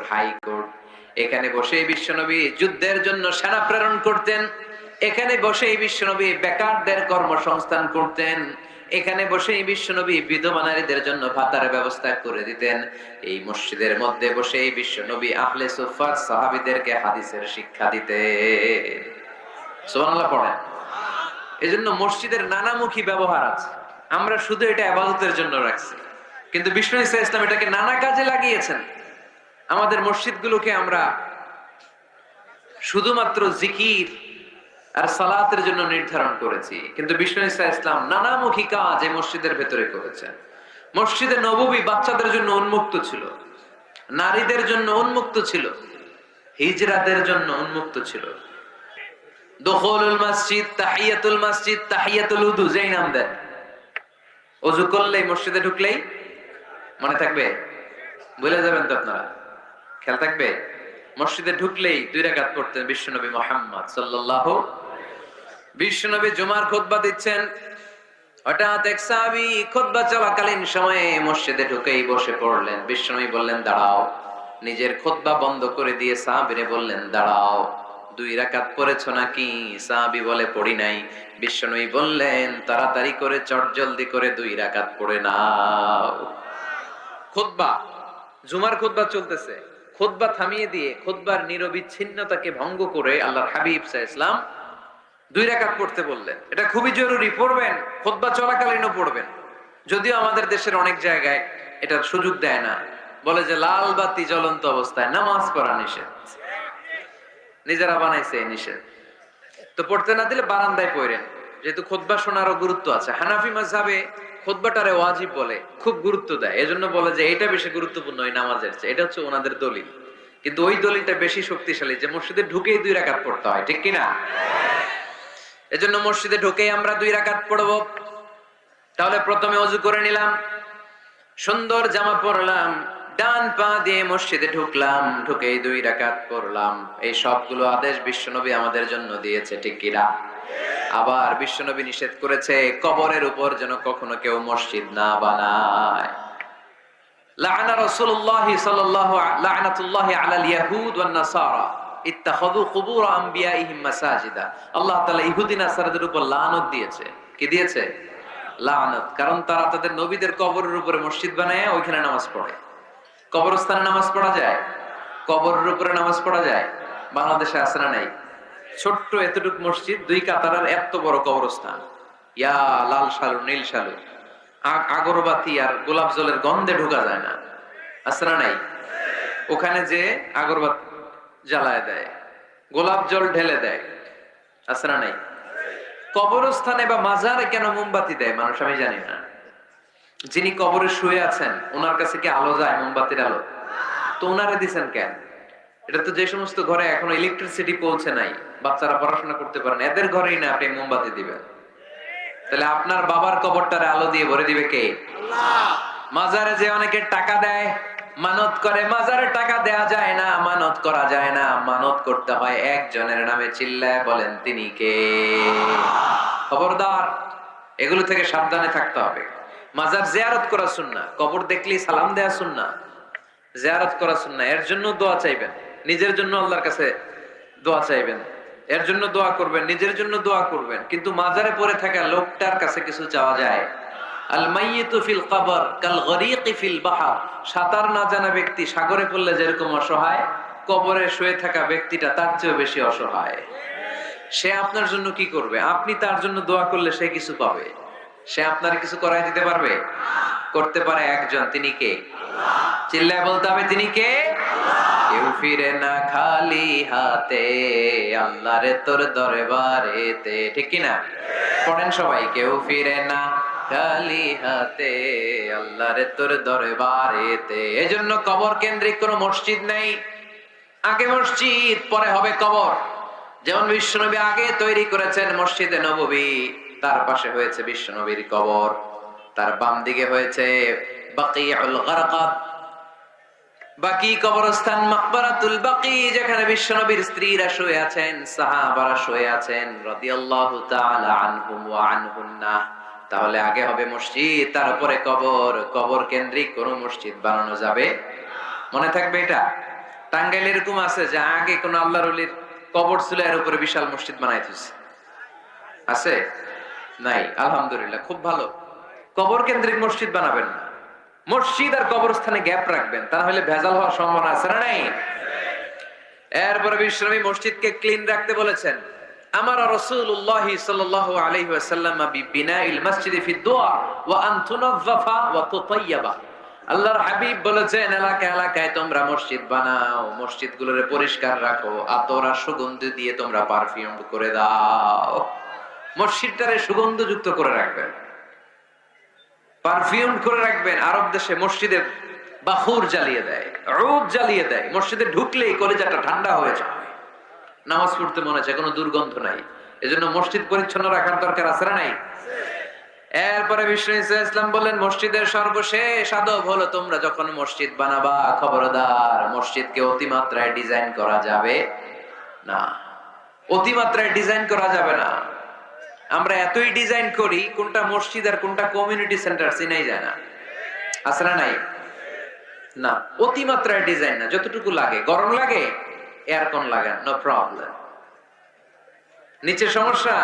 Court high court. এখানে বসে বিশ্বনবী যুদ্ধের জন্য সেনা প্রেরণ করতেন। এখানে বসেই বিশ্বনবী বেকারদের কর্মসংস্থান করতেন। এখানে বসেই বিশ্বনবী বিধবা নারীদের জন্য ভাতার ব্যবস্থা করে দিতেন। এই মসজিদের মধ্যে বসেই বিশ্বনবী আহলে সুফার সাহাবিদেরকে হাদিসের শিক্ষা দিতে সুবহানাল্লাহ, পড়েন। এজন্য মসজিদের নানামুখী ব্যবহার আছে। আমরা শুধু এটা আবাদতের জন্য রাখছি। কিন্তু বিষ্ণু ইসা ইসলাম এটাকে নানা কাজে লাগিয়েছেন। আমাদের মসজিদগুলোকে আমরা শুধুমাত্র জিকির আর সালাতের জন্য নির্ধারণ করেছি। কিন্তু বিষ্ণু ইসা ইসলাম নানামুখী কাজ এই মসজিদের ভেতরে করেছেন। মসজিদে নববী বাচ্চাদের জন্য উন্মুক্ত ছিল, নারীদের জন্য উন্মুক্ত ছিল হিজরাদের জন্য উন্মুক্ত ছিল। দখলুল মসজিদ, তাহিয়াতুল মসজিদ, তাহিয়াতুল উদু, যেই নাম দেন। অজু করলেই মসজিদে ঢুকলেই মনে থাকবে। বলে যাবেন তো আপনারা। খেয়াল থাকবে? মসজিদে ঢুকলেই দুই রাকাত পড়তেন বিশ্বনবী মোহাম্মদ সাল্লাল্লাহু বিশ্বনবী জুমার খুতবা দিচ্ছেন। হঠাৎ এক খুতবা চলাকালীন সময়ে মসজিদে ঢুকেই বসে পড়লেন। বিশ্বনবী বললেন, দাঁড়াও। নিজের খুতবা বন্ধ করে দিয়ে সাহাবীরে বললেন, দাঁড়াও, দুই রাকাত পড়েছ নাকি? সাহাবী বলে, পড়ি নাই। বিশ্বনবী বললেন, তাড়াতাড়ি করে চটজলদি করে দুই রাকাত পড়ে নাও। খুতবা, জুমার খুতবা চলতেছে। খুতবা থামিয়ে দিয়ে, খুতবার নিরবিচ্ছিন্নতাকে ভঙ্গ করে আল্লাহর হাবিব সাহ ইসলাম দুই রাকাত পড়তে বললেন। এটা খুবই জরুরি, পড়বেন, খুতবা চলাকালীনও পড়বেন। যদিও আমাদের দেশের অনেক জায়গায় এটার সুযোগ দেয় না। বলে যে লাল বাতি জ্বলন্ত অবস্থায় নামাজ পড়া নিষেধ। নিজেরা বানাইছে এই নিষেধ। তো পড়তে না দিলে বারান্দায় পড়েন। যেহেতু খোদবা শোনারও গুরুত্ব আছে। হানাফি মাঝাবে খোদবাটারে ওয়াজিব বলে, খুব গুরুত্ব দেয়। এজন্য বলে যে এটা বেশি গুরুত্বপূর্ণ ওই নামাজের চেয়ে। এটা হচ্ছে ওনাদের দলিল। কিন্তু ওই দলিলটা বেশি শক্তিশালী যে, মসজিদে ঢুকেই দুই রাকাত পড়তে হয়, ঠিক কিনা? এজন্য মসজিদে ঢুকেই আমরা দুই রাকাত তাহলে প্রথমে অজু করে নিলাম। সুন্দর জামা পরলাম, ডান পা দিয়ে মসজিদে ঢুকলাম, ঢুকেই দুই রাকাত পড়লাম। এই সবগুলো আদেশ বিশ্বনবী আমাদের জন্য দিয়েছে, ঠিক কিনা? আবার বিশ্বনবী নিষেধ করেছে, কবরের উপর যেন কখনো কেউ মসজিদ না বানায়। লানত দিয়েছে। কি দিয়েছে? লানত। কারণ তারা তাদের নবীদের কবরের উপরে মসজিদ বানায়, ওইখানে নামাজ পড়ে। কবরস্থানে নামাজ পড়া যায়? কবরের উপরে নামাজ পড়া যায়? বাংলাদেশে না নাই ছোট্ট এতটুক মসজিদ, দুই কাতারার এত বড় কবরস্থান। ইয়া লাল শালু, নীল আগ- আগরবাতি আর গোলাপ জলের গন্ধে ঢোকা যায় না। না নাই? ওখানে যে আগরবাতি জ্বালায় দেয়, গোলাপ জল ঢেলে দেয়। না নাই? কবরস্থানে বা মাজারে কেন মোমবাতি দেয়, মানুষ আমি জানি না। যিনি কবরে শুয়ে আছেন, ওনার কাছে কি আলো যায়, মোমবাতির আলো? তো ওনারে দিছেন কেন? এটা তো যে সমস্ত ঘরে এখনও ইলেকট্রিসিটি পৌঁছে নাই। বাচ্চারা পড়াশোনা করতে পারেন এদের ঘরেই না আপনি মোমবাতি দিবেন। তাহলে আপনার বাবার কবরটারে আলো দিয়ে ভরে দিবে কে? মাজারে যে অনেকে টাকা দেয় মানত করে মাজারে টাকা দেয়া যায় না মানত করা যায় না মানত করতে হয় একজনের নামে চিল্লায় বলেন তিনি কে? খবরদার এগুলো থেকে সাবধানে থাকতে হবে। মাজার জিয়ারত করা শুননা কবর দেখলেই সালাম দেয়া শুননা জিয়ারত করা শুননা এর জন্য দোয়া চাইবেন নিজের জন্য আল্লাহর কাছে দোয়া চাইবেন। এর জন্য দোয়া করবেন, নিজের জন্য দোয়া করবেন। কিন্তু মাজারে পড়ে থাকা লোকটার কাছে কিছু চাওয়া যায়। সাঁতার না জানা ব্যক্তি সাগরে পড়লে যেরকম অসহায়, কবরে শুয়ে থাকা ব্যক্তিটা তার চেয়েও বেশি অসহায়। সে আপনার জন্য কি করবে? আপনি তার জন্য দোয়া করলে সে কিছু পাবে? সে আপনার কিছু করাই দিতে পারবে? করতে পারে একজন, তিনি কে? চিল্লায় বলতে হবে, তিনি কে? কেউ ফিরে না খালি হাতে, আল্লাহরে তোর দরবারেতে। ঠিক কি না? পড়েন সবাই, কেউ ফিরে না খালি হাতে, আল্লাহরে তোর দরবারেতে। এজন্য কবর কেন্দ্রিক কোনো মসজিদ নেই। আগে মসজিদ, পরে হবে কবর। যেমন বিশ্বনবী আগে তৈরি করেছেন মসজিদে নববী, তার পাশে হয়েছে বিশ্বনবীর কবর। তার বাম দিকে হয়েছে গারকাত। বাকি কবরস্থান মাকবারাতুল বাকি, যেখানে বিশ্বনবীর স্ত্রীরা শুয়ে আছেন, সাহাবারা শুয়ে আছেন, রাদিয়াল্লাহু তাআলা আনহুম ওয়া আনহুন্না। তাহলে আগে হবে মসজিদ, তারপরে কবর। কবর কেন্দ্রিক কোন মসজিদ বানানো যাবে? মনে থাকবে এটা? টাঙ্গাইল এরকম আছে যে আগে কোন আল্লাহর অলির কবর ছিল, এর উপরে বিশাল মসজিদ বানাই দিচ্ছে আছে? নাই, আলহামদুলিল্লাহ, খুব ভালো। কবর কেন্দ্রিক মসজিদ বানাবেন না। মসজিদ আর কবরস্থানে গ্যাপ রাখবেন তা হলে ভেজাল হওয়ার সম্ভাবনা আছে না নাই? এরপরে বিশ্বনবী মসজিদকে ক্লিন রাখতে বলেছেন, আমার সাল্লাল্লাহু আলাইহি ওয়াসাল্লাম মসজিদ ফি ওয়া আন তুনাযফা ওয়া তুতায়্যাবা আল্লাহর হাবিব বলেছেন এলাকা এলাকায় তোমরা মসজিদ বানাও, মসজিদগুলোরে পরিষ্কার রাখো, আতর সুগন্ধি দিয়ে তোমরা পারফিউম করে দাও। মসজিদটারে সুগন্ধযুক্ত করে রাখবেন। পারফিউম করে রাখবেন আরব দেশে মসজিদে বাহুর জ্বালিয়ে দেয় রোদ জ্বালিয়ে দেয়। মসজিদে ঢুকলেই কলেজাটা ঠান্ডা হয়ে যায়। নামাজ পড়তে মনে হচ্ছে, কোনো দুর্গন্ধ নাই। এজন্য মসজিদ পরিচ্ছন্ন রাখার দরকার আছে না নাই? এরপরে বিষ্ণু ইসলাম বললেন, মসজিদের সর্বশেষ আদব হলো তোমরা যখন মসজিদ বানাবা, খবরদার, মসজিদকে অতিমাত্রায় ডিজাইন করা যাবে না। অতিমাত্রায় ডিজাইন করা যাবে না। আমরা এতই ডিজাইন করি, কোনটা মসজিদ আর কোনটা কমিউনিটি সেন্টার চিনাই যায় না। আছে না নাই? না, অতিমাত্রায় ডিজাইন না, যতটুকু লাগে। গরম লাগে এয়ারকন লাগান নো প্রবলেম নিচের সমস্যা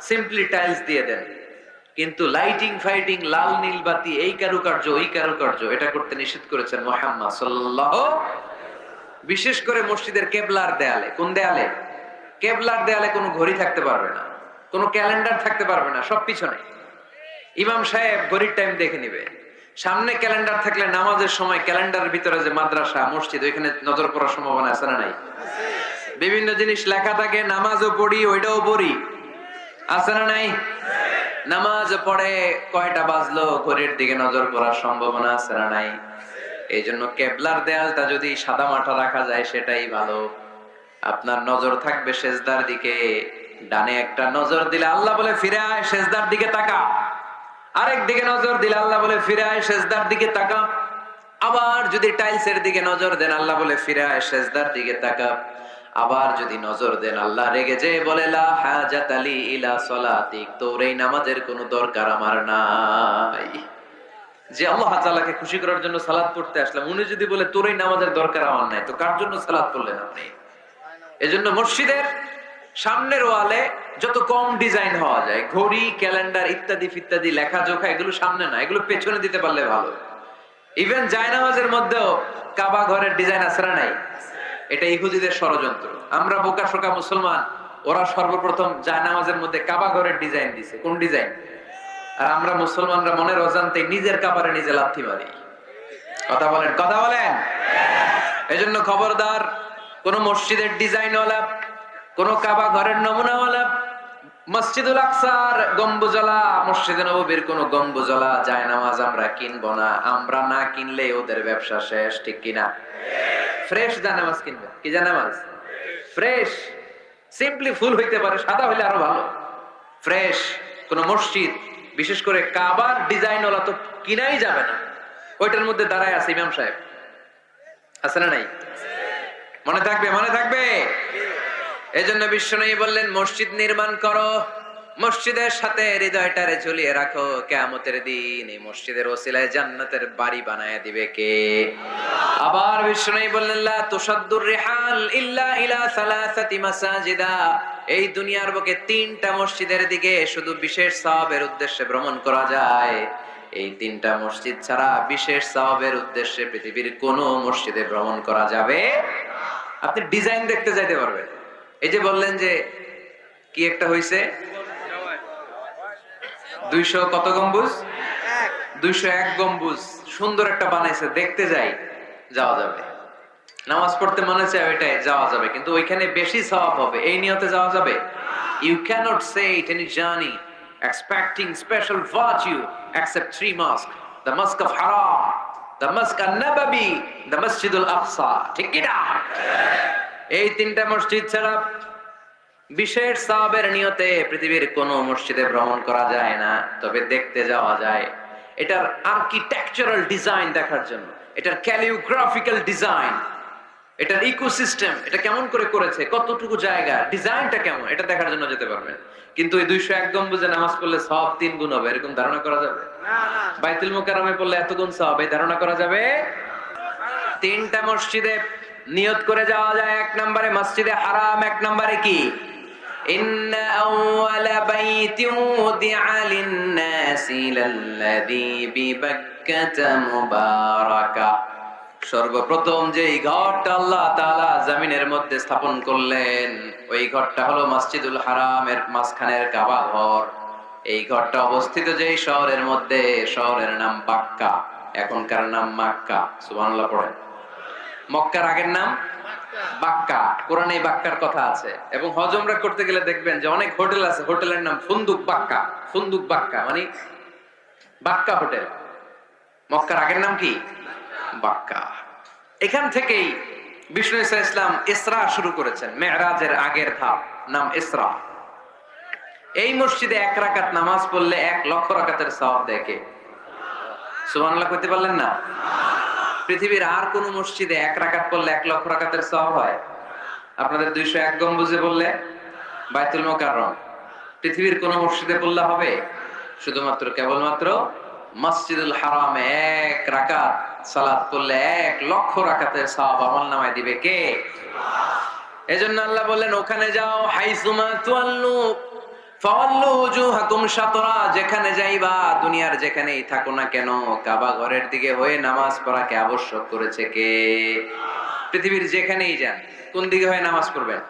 সিম্পলি টাইলস দিয়ে দেন। কিন্তু লাইটিং ফাইটিং লাল, নীল, বাতি, এই কারুকার্য, ওই কারুকার্য, এটা করতে নিষেধ করেছেন মোহাম্মদ সাল্লাল্লাহু বিশেষ করে মসজিদের কেবলার দেয়ালে। কোন দেয়ালে? কেবলার দেয়ালে কোনো ঘড়ি থাকতে পারবে না। কোনো ক্যালেন্ডার থাকতে পারবে না, সব পিছনে। ইমাম সাহেব ঘড়ির টাইম দেখে নিবে। সামনে ক্যালেন্ডার থাকলে নামাজের সময় ক্যালেন্ডারের ভিতরে যে মাদ্রাসা, মসজিদ, ওইখানে নজর পড়ার সম্ভাবনা আছে না নাই? বিভিন্ন জিনিস লেখা থাকে, নামাজও পড়ি, ওইটাও পড়ি। আছে না নাই? নামাজ পড়ে কয়টা বাজলো, ঘড়ির দিকে নজর পড়ার সম্ভাবনা আছে না নাই? এই জন্য কেবলার দেয়ালটা যদি সাদা মাঠা রাখা যায়, সেটাই ভালো। আপনার নজর থাকবে সেজদার দিকে। ডানে একটা নজর দিলে আল্লাহ বলে ফিরে আয় সেজদার দিকে তাকা। আরেক দিকে নজর দিলে আল্লাহ বলে ফিরে আয় সেজদার দিকে তাকা। আবার যদি টাইলসের দিকে নজর দেন, আল্লাহ বলে ফিরে আয় সেজদার দিকে তাকা। আবার যদি নজর দেন, আল্লাহ রেগে যে বলে, লা হাজাত আলী ইলা সলাতিক, তোর এই নামাজের কোনো দরকার আমার নাই। যে আল্লাহ তাআলাকে খুশি করার জন্য সালাত পড়তে আসলাম, উনি যদি বলে, তোর এই নামাজের দরকার আমার নাই, তো কার জন্য সালাত পড়লেন আপনি? এজন্য মসজিদের সামনের ওয়ালে যত কম ডিজাইন হওয়া যায়, ঘড়ি, ক্যালেন্ডার ইত্যাদি ফিত্যাদি লেখা জোখা এগুলো সামনে না এগুলো পেছনে দিতে পারলে ভালো। ইভেন জায়নামাজের মধ্যেও কাবা ঘরের ডিজাইন না নাই? এটা ইহুদিদের ষড়যন্ত্র। আমরা বোকা শোকা মুসলমান, ওরা সর্বপ্রথম জায়নামাজের মধ্যে কাবা ঘরের ডিজাইন দিছে। কোন ডিজাইন? আর আমরা মুসলমানরা মনের অজান্তে নিজের কাবারে নিজে লাথি মারি। কথা বলেন কথা বলেন। এজন্য খবরদার, কোন মসজিদের ডিজাইনওয়ালা কোন কাবা ঘরের নমুনাওয়ালা মসজিদুল আকসার গম্বুজলা মসজিদে নববীর কোন গম্বুজলা যায় নামাজ আমরা কিনবো না, আমরা না কিনলে ওদের ব্যবসা শেষ, ঠিক কিনা? ফ্রেশ জানামাজ কিনবে, কি জানামাজ ফ্রেশ। সিম্পলি ফুল হইতে পারে, সাদা হইলে আরও ভালো। ফ্রেশ, কোন মসজিদ, বিশেষ করে কাবার ডিজাইন ওলা তো কিনাই যাবে না। ওইটার মধ্যে দাঁড়ায় আছে ইমাম সাহেব। আছে না নাই? মনে থাকবে মনে থাকবে? এই জন্য বিশ্বনয়ী বললেন, মসজিদ নির্মাণ করো। মসজিদের সাথে হৃদয়টারে ঝুলিয়ে রাখো। কেয়ামতের দিন এই মসজিদের ওসিলায় জান্নাতের বাড়ি বানায় দিবে কে? আবার বিশ্বনয়ী বললেন, লা তুসাদ্দুর রিহাল ইল্লা ইলা সালাসাতি মাসাজিদা। এই দুনিয়ার বুকে তিনটা মসজিদের দিকে শুধু বিশেষ সওয়াবের উদ্দেশ্যে ভ্রমণ করা যায়। এই তিনটা মসজিদ ছাড়া বিশেষ সওয়াবের উদ্দেশ্যে পৃথিবীর কোনো মসজিদে ভ্রমণ করা যাবে আপনি ডিজাইন দেখতে যাইতে পারবেন। এই যে বললেন যে কি একটা হইছে? দুইশো কত গম্বুজ? দুইশো এক গম্বুজ। সুন্দর একটা বানাইছে, দেখতে যাই, যাওয়া যাবে। নামাজ পড়তে মনে চায় ওইটাই, যাওয়া যাবে। কিন্তু ওইখানে বেশি সওয়াব হবে। এই নিয়তে যাওয়া যাবে? You can't say it any journey expecting special virtue except three mosques. The mosque of haram, the mosque an-nabawi, the masjid al-aqsa ঠিক কি না এই তিনটা মসজিদ ছাড়া বিশেষ সাহাবের নিয়তে পৃথিবীর কোন মসজিদে ভ্রমণ করা যায় না তবে দেখতে যাওয়া যায়। এটার আর্কিটেকচারাল ডিজাইন দেখার জন্য এটার ক্যালিওগ্রাফিক্যাল ডিজাইন এটার ইকোসিস্টেম এটা কেমন করে করেছে কতটুকু জায়গা ডিজাইনটা কেমন এটা দেখার জন্য যেতে পারবেন। কিন্তু এই দুইশো এক গম্বুজে নামাজ পড়লে সব তিন গুণ হবে এরকম ধারণা করা যাবে? বাইতুল মুকাররমে পড়লে এত গুণ সব এই ধারণা করা যাবে? তিনটা মসজিদে নিয়ত করে যাওয়া যায় এক নম্বরে মসজিদে হারাম এক নম্বরে কি إن أول بيت وضع للناس للذي ببكة مباركة সর্বপ্রথম যে এই ঘরটা আল্লাহ তাআলা জমিনের মধ্যে স্থাপন করলেন ওই ঘরটা হলো মসজিদুল হারামের মাঝখানের কাবা ঘর এই ঘরটা অবস্থিত যেই শহরের মধ্যে শহরের নাম বাক্কা এখনকার নাম মাক্কা সুবহানাল্লাহ পড়েন মক্কার আগের নাম বাক্কা। কোরআনে বাক্কার কথা আছে। এবং হজমরা করতে গেলে দেখবেন যে অনেক হোটেল আছে, হোটেলের নাম ফুন্দুক বাক্কা। ফুন্দুক বাক্কা মানে বাক্কা হোটেল। মক্কার আগের নাম কি? বাক্কা। এখান থেকেই বিষ্ণু ইসা ইসলাম ইসরা শুরু করেছেন, মেহরাজের আগের ধাপ, নাম ইসরা। এই মসজিদে এক রাকাত নামাজ পড়লে এক লক্ষ রাকাতের সওয়াব দেখে সুবহানাল্লাহ কইতে পারলেন না? পৃথিবীর আর কোন মসজিদে এক রাকাত পড়লে এক লক্ষ রাকাতের সব হয়? আপনাদের দুইশো এক গম্বুজে বললে, বাইতুল মোকাররম। পৃথিবীর কোন মসজিদে পড়লে হবে? শুধুমাত্র, কেবলমাত্র মসজিদুল হারামে এক রাকাত সালাত পড়লে এক লক্ষ রাকাতের সব আমল নামায় দিবে কে? এজন্য আল্লাহ বললেন, ওখানে যাও, হাইসুমা তুয়াল্লু ফাওয়াল্লু উজুহাকুম শাতরা যেখানে যাইবা, দুনিয়ার যেখানেই থাকো না কেন, কাবা ঘরের দিকে হয়ে নামাজ পড়াকে আবশ্যক করেছে কে? পৃথিবীর যেখানেই যান, কোন দিকে হয়ে নামাজ পড়বেন?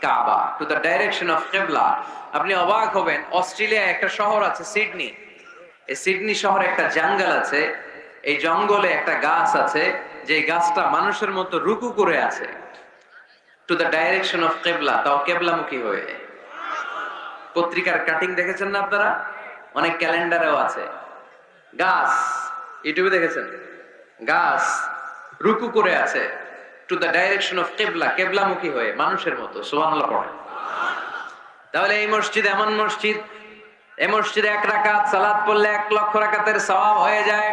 Kaaba to the direction of qibla আপনি অবাক হবেন, অস্ট্রেলিয়া একটা শহর আছে, সিডনি। এই সিডনি শহরে একটা জঙ্গল আছে, এই জঙ্গলে একটা গাছ আছে যে গাছটা মানুষের মতো রুকু করে আছে। টু দ্য ডাইরেকশন অফ কেবলা তাও কেবলামুখী হয়ে। পত্রিকার কাটিং দেখেছেন না আপনারা? অনেক ক্যালেন্ডারেও আছে। গাছ, ইউটিউবে দেখেছেন? গাছ রুকু করে আছে। টু দ্য ডাইরেকশন অফ কেবলা কেবলামুখী হয়ে, মানুষের মতো, সুবহানাল্লাহ পড়ে। তাহলে এই মসজিদ এমন মসজিদ, এই মসজিদে এক রাকাত সালাত পড়লে এক লক্ষ রাকাতের সওয়াব হয়ে যায়।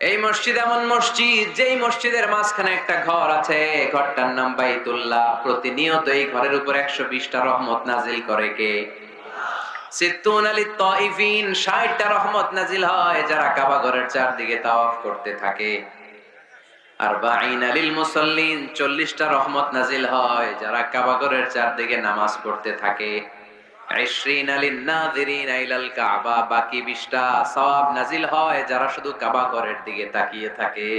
এই মসজিদ এমন মসজিদ, যেই মসজিদের মাঝখানে একটা ঘর আছে, ঘরটার নাম বাইতুল্লাহ। প্রতিনিয়ত এই ঘরের উপর একশো বিশটা রহমত নাজিল করে কে? আলী তাইফিন, ষাটটা রহমত নাজিল হয়, যারা কাবা ঘরের চারদিকে তাওয়াফ করতে থাকে। আর বাইন আলিল মুসল্লিন, চল্লিশটা রহমত নাজিল হয়, যারা কাবা ঘরের চারদিকে নামাজ পড়তে থাকে। ইশরিন আলিন নাযিরিন ইলাল কাবা, বাকি 20টা সওয়াব নাজিল যারা শুধু কাবা ঘরের দিকে তাকিয়ে থাকে।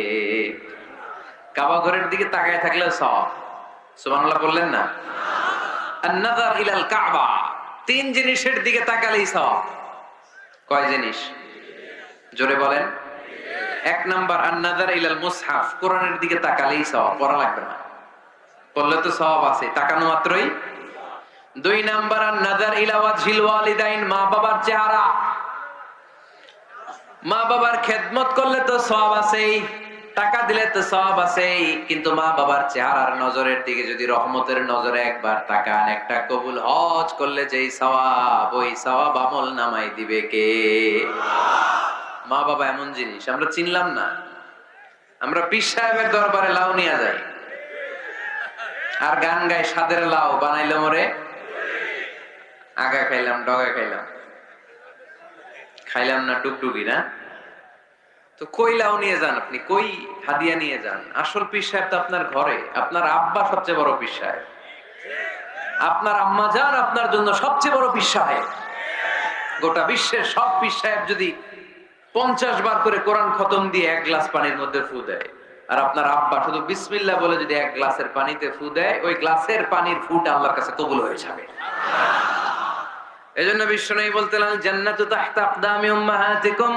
কাবা ঘরের দিকে তাকিয়ে থাকলে সওয়াব। সুবহানাল্লাহ বললেন না? কাবা, তিন জিনিসের দিকে তাকালেই সব কয় জিনিস? জোরে বলেন। এক নাম্বার, আন-নাযার ইলাল মুসহাফ, কোরআনের দিকে তাকালেই সব পড়া লাগবে না। পড়লে তো সব আছে তাকানো মাত্রই দুই নাম্বার আর নাজার ইলাওয়াত ওয়ালিদাইন মা বাবার চেহারা। মা বাবার খেদমত করলে তো সব আছেই, টাকা দিলে তো সব আছেই, কিন্তু মা বাবার চেহারার নজরের দিকে যদি রহমতের নজরে একবার তাকান, একটা কবুল হজ করলে যেই সওয়াব, ওই সওয়াব আমল নামাই দিবে কে? মা বাবা এমন জিনিস, আমরা চিনলাম না। আমরা পীর সাহেবের দরবারে লাউ নিয়ে যাই। আর গান গায় সাদের লাউ, বানাইলো মরে আগা খাইলাম, ডগা খাইলাম। খাইলাম না টুকটুকি না? তো কই লাউ নিয়ে যান আপনি, কই হাদিয়া নিয়ে যান? আসল পীর সাহেব তো আপনার ঘরে, আপনার আব্বা সবচেয়ে বড় পীর সাহেব। আপনার আম্মা যান, আপনার জন্য সবচেয়ে বড় পীর সাহেব। গোটা বিশ্বের সব পীর সাহেব যদি পঞ্চাশ বার করে কোরআন খতম দিয়ে এক গ্লাস পানির মধ্যে ফু দেয়, আর আপনার আব্বা শুধু বিসমিল্লা বলে যদি এক গ্লাসের পানিতে ফু দেয়, ওই গ্লাসের পানির ফুটা আল্লাহর কাছে কবুল হয়ে যাবে। এজন্য নেই বলতে জান্নাতু তাহতা আকদামি উম্মাহাতিকুম।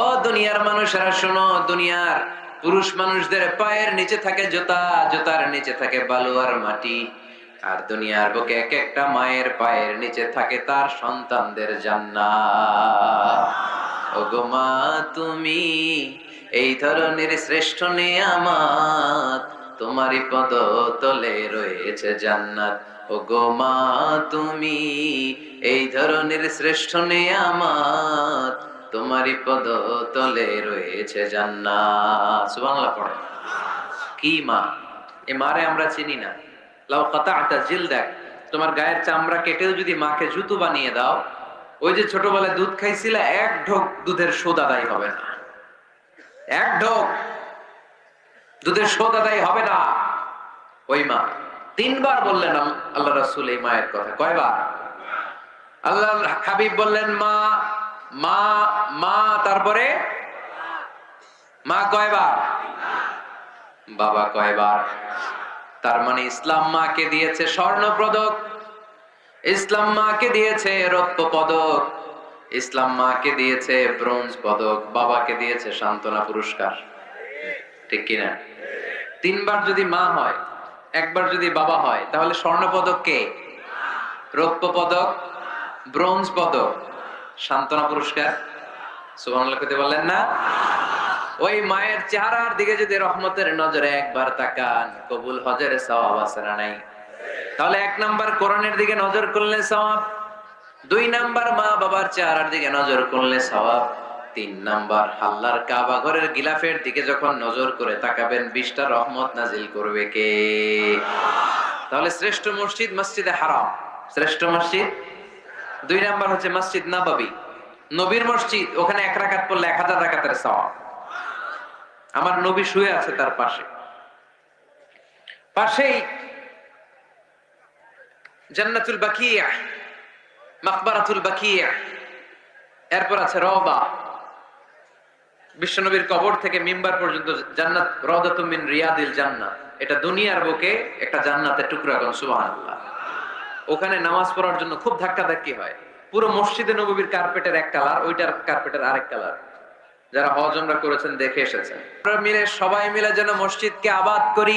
ও দুনিয়ার মানুষেরা, শোনো, দুনিয়ার পুরুষ মানুষদের পায়ের নিচে থাকে জুতা, জুতার নিচে থাকে বালু আর মাটি। আর দুনিয়ার বুকে এক একটা মায়ের পায়ের নিচে থাকে তার সন্তানদের জান্নাত। ওগো মা, তুমি এই ধরনের শ্রেষ্ঠ নিয়ামত তোমারই পদ তলে রয়েছে জান্নাত। ওগো মা, তুমি এই ধরনের শ্রেষ্ঠ নিয়ামত তোমারই পদ তলে রয়েছে জান্নাত। সুবহানাল্লাহ পড়ে। কি মা? এ মারে আমরা চিনি না। লাউ কাতাআতা জিলদাক তোমার গায়ের চামড়া কেটেও যদি মাকে জুতো বানিয়ে দাও, ওই যে ছোটবেলায় দুধ খাইছিলা, এক ঢোক দুধের শোধ আদায় হবে না। এক ঢোক দুধের শোধ আদায় হবে না। ওই মা তিনবার বললেন আল্লাহ রাসূল এই মায়ের কথা। কয়বার? আল্লাহ হাবিব বললেন, মা মা মা, তারপরে? মা, কয়বার? বাবা, কয়বার? তার মানে ইসলাম মাকে দিয়েছে স্বর্ণ পদক ইসলাম মাকে দিয়েছে রৌপ্য পদক ইসলাম মাকে দিয়েছে ব্রোঞ্জ পদক। বাবাকে দিয়েছে সান্ত্বনা পুরস্কার। ঠিক কিনা? তিনবার যদি মা হয় একবার যদি বাবা হয়, তাহলে স্বর্ণ পদক কে? রৌপ্য পদক, ব্রোঞ্জ পদক। সান্ত্বনা পুরস্কার। না? ওই মায়ের চেহারার দিকে যদি রহমতের নজরে একবার তাকান, কবুল হজের সওয়াব আছে নাই? তাহলে এক নাম্বার কোরআনের দিকে নজর করলে সওয়াব, দুই নাম্বার মা বাবার চেহারার দিকে নজর করলে সওয়াব। তিন নাম্বার, আল্লাহর কাবা ঘরের গিলাফের দিকে যখন নজর করে তাকাবেন, বিশটা রহমত নাজিল করবে কে? তাহলে শ্রেষ্ঠ মসজিদ মসজিদে হারাম। শ্রেষ্ঠ মসজিদ? দুই নাম্বার হচ্ছে মসজিদ নাবাবি। নবীর মসজিদ, ওখানে এক রাকাত পড়লে এক হাজার রাকাতের সওয়াব। আমার নবী শুয়ে আছে তার পাশে। পাশেই জান্নাতুল বাকিয়া মাকবারাতুল বাকিয়া, এরপর আছে রওবা বিশ্বনবীর কবর থেকে মিম্বার পর্যন্ত জান্নাত রদাতুমিন রিয়াদিল জান্নাত এটা দুনিয়ার বুকে একটা জান্নাতের টুকরা কোন সুবহানাল্লাহ। ওখানে নামাজ পড়ার জন্য খুব ধাক্কা ধাক্কি হয়। পুরো মসজিদে নবীর কার্পেটের এক কালার, ওইটার কার্পেটের আরেক কালার। যারা হজমরা করেছেন, দেখে এসেছেন। সবাই মিলে যেন মসজিদকে আবাদ করি।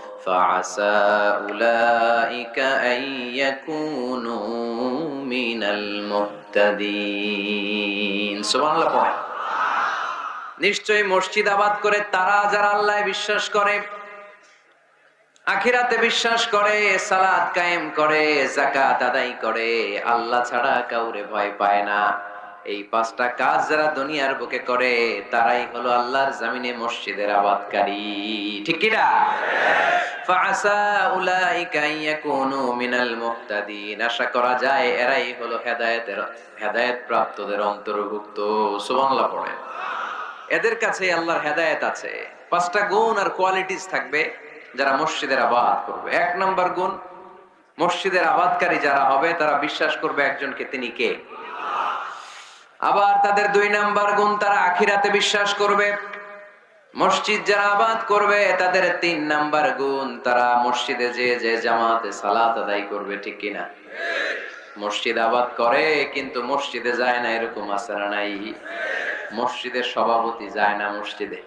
فعسى أولئك أن يكونوا من المهتدين سبحان الله পড়েন। নিশ্চয়ই মসজিদ আবাদ করে তারা যারা আল্লাহ বিশ্বাস করে আখিরাতে বিশ্বাস করে সালাত কায়েম করে জাকাত আদায় করে আল্লাহ ছাড়া কাউরে ভয় পায় না এই পাঁচটা কাজ যারা দুনিয়ার বুকে করে, তারাই হলো আল্লাহর জামিনে মসজিদের আবাদকারী। ঠিক কি না? ইয়াকুনু মিনাল মুহতাদিন। আশা করা যায় এরাই হলো হেদায়েতের হেদায়েত প্রাপ্তদের অন্তর্ভুক্ত। সুবহানাল্লাহ পড়ে এদের কাছে আল্লাহর হেদায়েত আছে। পাঁচটা গুণ আর কোয়ালিটিস থাকবে যারা মসজিদের আবাদ করবে। এক নম্বর গুণ, মসজিদের আবাদকারী যারা হবে, তারা বিশ্বাস করবে একজনকে তিনি কে? আবার তাদের দুই নাম্বার গুণ তারা আখিরাতে বিশ্বাস করবে। মসজিদ যারা আবাদ করবে, তাদের তিন নাম্বার গুণ তারা মসজিদে যে যে জামাতে সালাত আদায় করবে, ঠিক কিনা? মসজিদ আবাদ করে, কিন্তু মসজিদে যায় না, এরকম আসারা নাই? মসজিদের সভাপতি যায় না মসজিদে।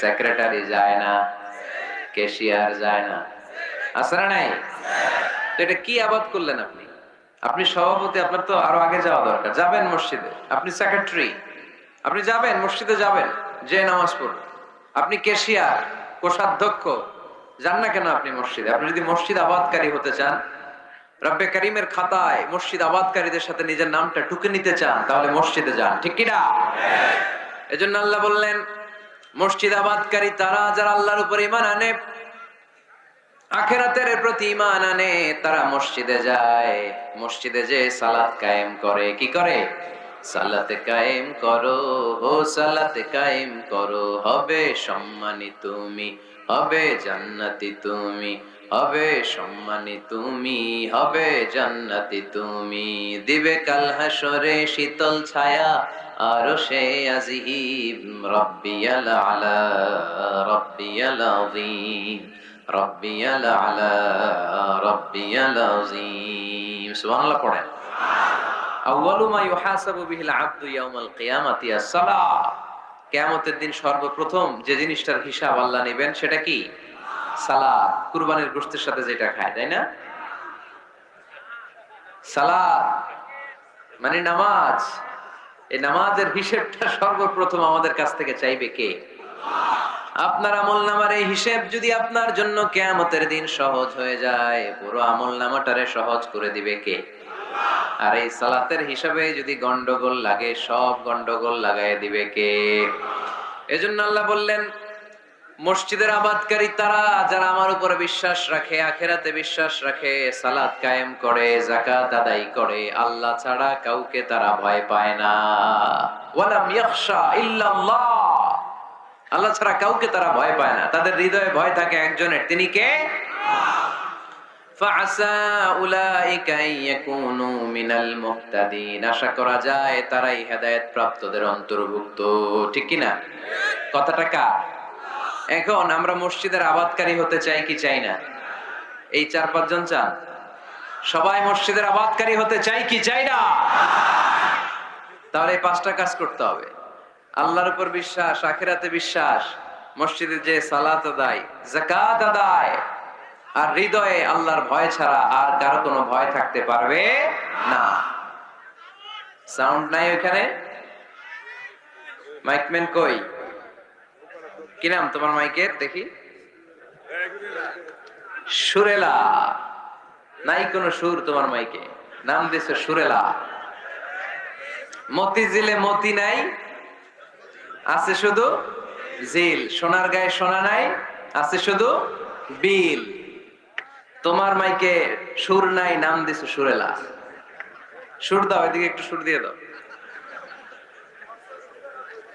সেক্রেটারি যায় না। ক্যাশিয়ার যায় না। আসারা নাই? তো এটা কি আবাদ করলেন আপনি? আপনি সভাপতি, আপনার তো আরও আগে যাওয়া দরকার। যাবেন মসজিদে। আপনি সেক্রেটারি আপনি যাবেন, মসজিদে যাবেন। যে নামাজ পড়বেন আপনি কেশিয়ার কোষাধ্যক্ষ। যান না কেন আপনি মসজিদে? আপনি যদি মসজিদ আবাদকারী হতে চান, রব্বে করিমের খাতায় মসজিদ আবাদকারীদের সাথে নিজের নামটা টুকে নিতে চান, তাহলে মসজিদে যান। ঠিক কিনা? এজন্য আল্লাহ বললেন, মসজিদ আবাদকারী তারা যারা আল্লাহর উপর ইমান আনে আখেরাতের প্রতি ইমান আনে, তারা মসজিদে যায়। মসজিদে যে সালাত কায়েম করে, কি করে? সালাতে কায়েম করো, ও সালাতে কায়েম করো, হবে সম্মানী তুমি, হবে জান্নাতি তুমি, হবে সম্মানী তুমি, হবে জান্নাতি তুমি। দিবে কাল হাসরে শীতল ছায়া, আর সে আজিব রব্বিয়াল আলা, রব্বিয়াল আযীম। দিন সর্বপ্রথম যে জিনিসটার হিসাব আল্লাহ নেবেন সেটা কি? সালাত কুরবানির গোশতের সাথে যেটা খায়, তাই না? সালাত মানে নামাজ। এই নামাজের হিসেবটা সর্বপ্রথম আমাদের কাছ থেকে চাইবে কে? আপনার আমল নামার এই হিসেব যদি আপনার জন্য কেয়ামতের দিন সহজ হয়ে যায়, পুরো আমল নামাটারে সহজ করে দিবে কে? আর এই সালাতের হিসাবে যদি গন্ডগোল লাগে, সব গন্ডগোল লাগাই দিবে কে? এজন্য আল্লাহ বললেন, মসজিদের আবাদকারী তারা যারা আমার উপরে বিশ্বাস রাখে, আখেরাতে বিশ্বাস রাখে, সালাত কায়েম করে জাকাত আদায় করে, আল্লাহ ছাড়া কাউকে তারা ভয় পায় না। ওয়ালাম ইয়াখশা ইল্লাল্লাহ। আল্লাহ ছাড়া কাউকে তারা ভয় পায় না। তাদের হৃদয়ে ভয় থাকে একজনের। তিনি কে? কথাটা কা এখন আমরা মসজিদের আবাদকারী হতে চাই কি চাই না? এই চার পাঁচজন চান? সবাই মসজিদের আবাদকারী হতে চাই কি চাই না? তাহলে পাঁচটা কাজ করতে হবে। আল্লাহর উপর বিশ্বাস, আখেরাতে বিশ্বাস। মসজিদে যে সালাত আদায় জাকাত আদায়, আর হৃদয়ে আল্লাহর ভয় ছাড়া আর কারও কোনো ভয় থাকতে পারবে না। সাউন্ড নাই ওখানে মাইকম্যান কই? কি নাম তোমার মাইকের? দেখি। সুরেলা। নাই কোনো সুর তোমার মাইকে। নাম দিছে সুরেলা। মতি জিলে মতি নাই? আছে শুধু জিল। সোনার গায়ে সোনা নাই, আছে শুধু বিল। তোমার মাইকে সুর নাই, নাম দিছে সুরেলা। সুর দাও, এদিকে একটু সুর দিয়ে দাও।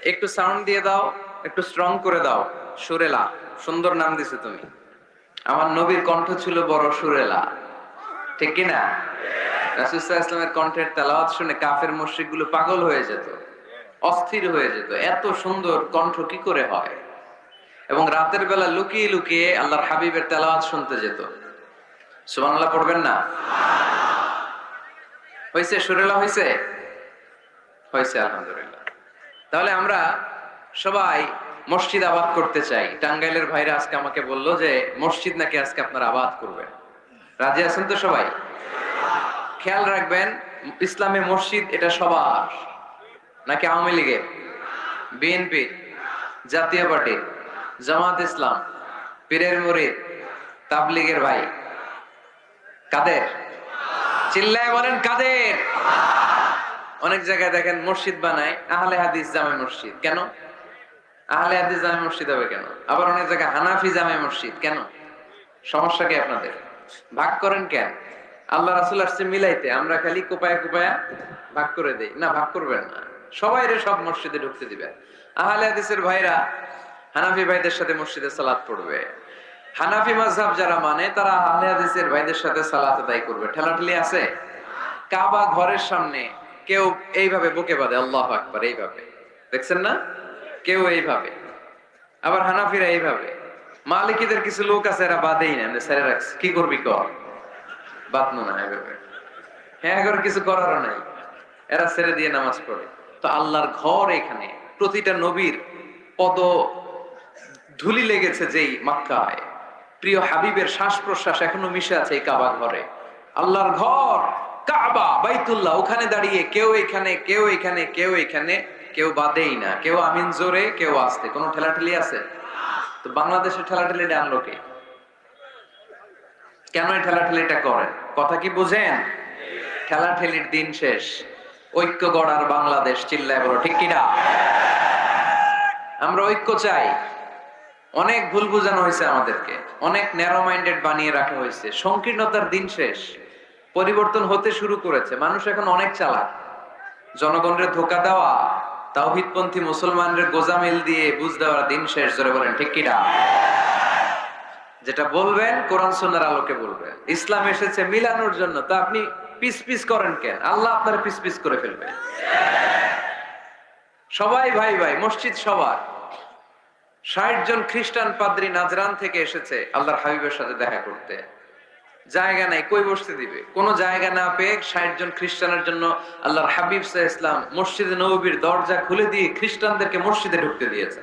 একটু সাউন্ড দিয়ে দাও, একটু স্ট্রং করে দাও। সুরেলা, সুন্দর নাম দিছে তুমি। আমার নবীর কণ্ঠ ছিল বড় সুরেলা। ঠিক কি না রাসুসাহ ইসলামের কণ্ঠের তেলাওয়াত শুনে কাফের মুশরিকগুলো পাগল হয়ে যেত। অস্থির হয়ে যেত। এত সুন্দর কণ্ঠ কি করে হয়? এবং রাতের বেলা লুকিয়ে লুকিয়ে আল্লাহর হাবিবের তেলাওয়াত শুনতে যেত। সুবহানাল্লাহ পড়বেন না? হয়েছে? সুরেলা হয়েছে? হয়েছে, আলহামদুলিল্লাহ। তাহলে আমরা সবাই মসজিদ আবাদ করতে চাই। টাঙ্গাইলের ভাইরা আজকে আমাকে বলল যে, মসজিদ নাকি আজকে আপনারা আবাদ করবেন? রাজি আছেন তো সবাই? খেয়াল রাখবেন, ইসলামে মসজিদ এটা সবার। নাকি আওয়ামী লীগের? বিএনপি জাতীয় পার্টি, জামাত ইসলাম, পীরের মুরিদ তাবলিগের ভাই। কাদের? চিল্লায় বলেন কাদের? অনেক জায়গায় দেখেন মসজিদ বানায়, আহলে হাদিস জামে মসজিদ। কেন? আহলে হাদিস জামে মসজিদ হবে কেন? আবার অনেক জায়গায় হানাফি জামে মসজিদ। কেন? সমস্যা কি আপনাদের? ভাগ করেন কেন? আল্লাহ রাসুল আসছে মিলাইতে, আমরা খালি কোপায়া কোপায়া ভাগ করে দেই। না, ভাগ করবেন না। সবাই সব মসজিদে ঢুকতে দিবেন আহলে হাদিসের ভাইরা হানাফি ভাইদের সাথে মসজিদে সালাত পড়বে। হানাফি মাযহাব যারা মানে তারা আহলে হাদিসের ভাইদের সাথে সালাত আদায় করবে। ঠেলাঠেলি আছে? কাবা ঘরের সামনে কেউ এইভাবে বুকে বাঁধে, আল্লাহ আকবার, এইভাবে। দেখছেন না? কেউ এইভাবে। আবার হানাফিরা এইভাবে। মালিকিদের কিছু লোক আছে, এরা বাদেই না। এমনি ছেড়ে রাখছে। কি করবি কর? বাদনো না এইভাবে হ্যাঁ কিছু করারও নাই। এরা ছেড়ে দিয়ে নামাজ পড়ে। তো আল্লাহর ঘর এখানে। প্রতিটা নবীর পদ ধুলি লেগেছে যেই মাক্কায়। প্রিয় হাবিবের শ্বাস প্রশ্বাস এখনও মিশে আছে এই কাবা ঘরে। আল্লাহর ঘর, কাবা, বাইতুল্লাহ, ওখানে দাঁড়িয়ে কেউ এখানে কেউ এখানে কেউ এখানে, কেউ বাদেই না। কেউ আমিন জোরে, কেউ আসতে। কোনো ঠেলাঠেলি আছে? তো বাংলাদেশের ঠেলাঠেলিটা আনলো কে? কেন ঠেলাঠেলিটা করেন? কথা কি বুঝেন? ঠেলাঠেলির দিন শেষ। ঐক্য গড়ার বাংলাদেশ চিল্লায় বলো, ঠিক কিনা? আমরা ঐক্য চাই। অনেক ভুল বুঝানো হয়েছে আমাদেরকে, অনেক ন্যারো মাইন্ডেড বানিয়ে রাখা হয়েছে। সংকীর্ণতার দিন শেষ, পরিবর্তন হতে শুরু করেছে। মানুষ এখন অনেক চালাক। জনগণের ধোকা দেওয়া, তাওহিদপন্থী মুসলমানদের গোজামিল দিয়ে বুঝ দেওয়ার দিন শেষ ধরে বলেন, ঠিক কিনা? যেটা বলবেন, কোরআন সুন্নার আলোকে বলবেন। ইসলাম এসেছে মিলানোর জন্য। তা আপনি পিস পিস করেন কেন আল্লাহ আপনার পিস পিস করে ফেলবে। সবাই ভাই ভাই, মসজিদ সবার। ষাট জন খ্রিস্টান পাদ্রী নাজরান থেকে এসেছে আল্লাহর হাবিবের সাথে দেখা করতে। জায়গা নাই, কই বসতে দিবে? কোন জায়গা না পেয়ে ষাট জন খ্রিস্টানের জন্য আল্লাহর হাবিব সাহ ইসলাম মসজিদে নবীর দরজা খুলে দিয়ে খ্রিস্টানদেরকে মসজিদে ঢুকতে দিয়েছে।